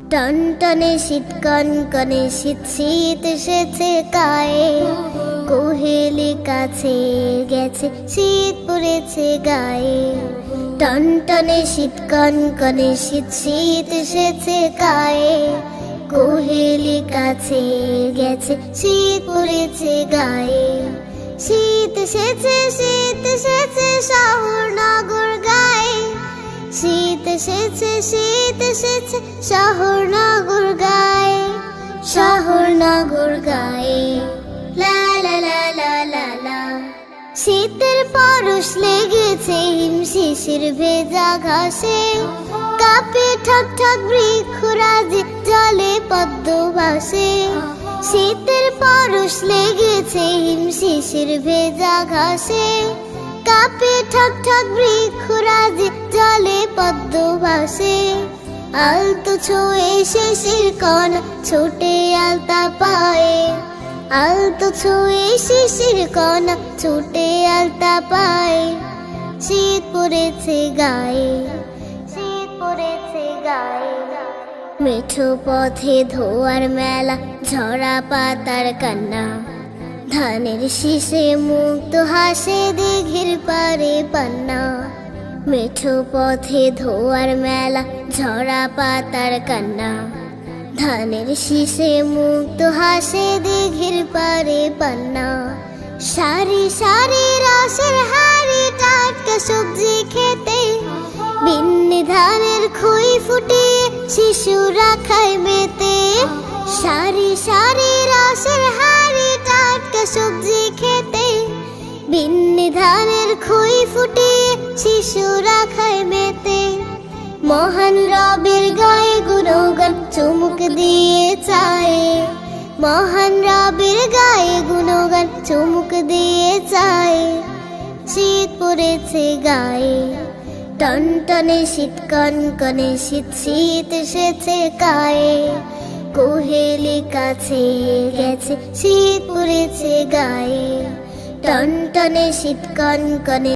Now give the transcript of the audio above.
টনটনে শীত কনকনে শীত শীত এসেছে গায়ে কোহেলি কাছে গেছে, শীত পড়েছে গায়ে। টনটনে শীত কনকনে শীত শীত এসেছে গায়ে কোহেলি কাছে গেছে, শীত পড়েছে গায়ে। শীত এসেছে শীত এসেছে শীত এসেছে, শহর নগর গায়ে, শহর নগর গায়ে। লা লা লা লা লা লা। শীতের পরশ লেগেছে হিম শিশির ভেজা ঘাসে। কাপে ঠক ঠক বৃক্ষরাজে জলে পদ্ম ভাসে। শীতের পরশ লেগেছে হিম শিশির ভেজা ঘাসে। কাপে ঠক ঠক বৃক্ষরাজে জলে পদ্ম ভাসে। আলতো ছোঁয়ে শিশির কণ ছোটে আলতা পায়ে। আলতো ছুঁয়ে শিশির কণ ছুটে আলতা পায়ে। শীত পড়েছে গায়ে, শীত পড়েছে গায়ে। মেঠো পথে ধোয়ার মেলা, ঝরা পাতার কান্না। ধানের শীষে মুক্ত হাসে দিঘির পারে পান্না। মেঠো পথে ধোয়ার মেলা, ঝরা পাতার কান্না। ধানের শীষে মুক্ত হাসে দিঘির পারে পান্না। সারি সারি রসের হাড়ি, টাটকা সবজি খেতে। বিন্নি ধানের খুই ফুটিয়ে শিশুরা খায় মেতে। সারি সারি ধানের খুই ফুটিয়ে শিশুরা খায় মেতে। মহান রবের গায়ে গুণগান চুমুক দিয়ে চায়। মহান রবের গায়ে গুণগান চুমুক দিয়ে চায়। শীত পড়েছে গায়ে, টনটনে শীত, কনকনে শীত শীত এসেছে গায়ে কোহেলি কাছে গেছে, শীত পড়েছে গায়ে। টনটনে শীত কনকনে